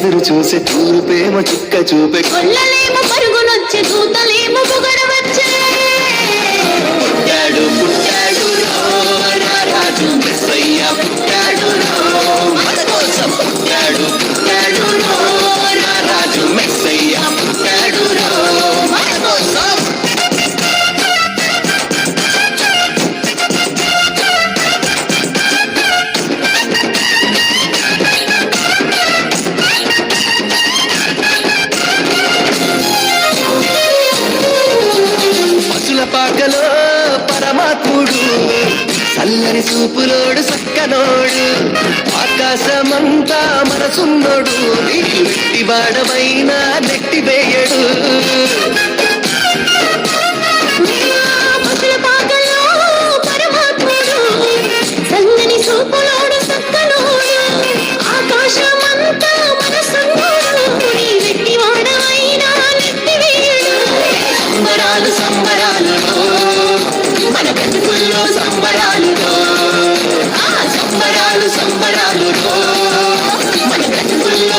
ఎదురు చూసే చూరు ప్రేమ చిక్క చూపే. కొల్లలేము పరుగునొచ్చి పాకలో పరమాత్ముడు చల్లని చూపులోడు సక్కనోడు ఆకాశమంతా మనసున్నోడు నీటి వెట్టి వాడమైనా బ్రతుకుల్లో సంబరాలు ఆ మన బ్రతుకుల్లో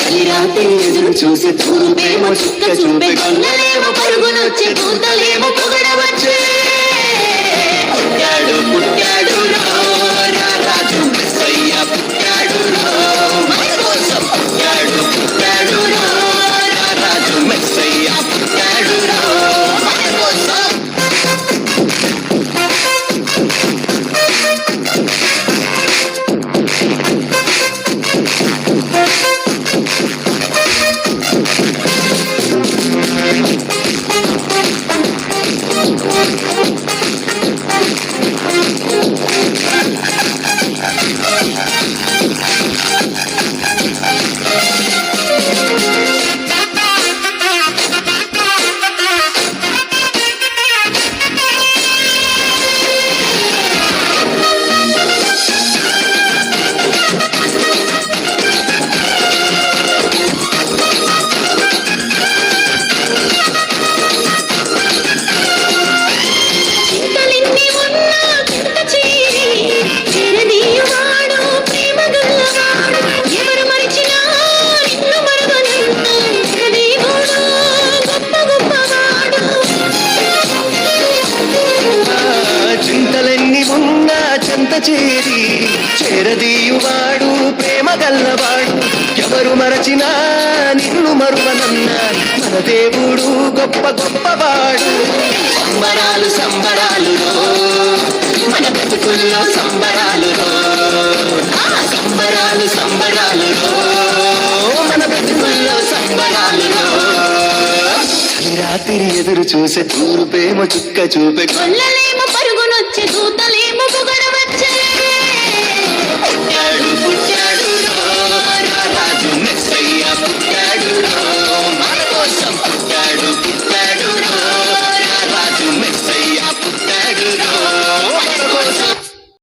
చలిరాత్రి ఎదురు చూసి చూపేమో చుక్క చూపే గొల్లలేమో పరుగునొచ్చి దూతలేమో పొగడవచ్చే పుట్టాడు పుట్టాడు చేరి చేరదీయువాడు ప్రేమ గల్లవాడు ఎవరు మరచినా నిన్ను మరువనన్న మన దేవుడు గొప్ప గొప్పవాడు. సంబరాలు సంబరాలు మన బ్రతుకుల్లో సంబరాలు సంబరాలు సంబరాలు మన బ్రతుకుల్లో సంబరాలు రాత్రి ఎదురు చూసే తూర్పేమో చుక్క చూపే కొల్లలేమో పరుగునొచ్చే దూతలేమో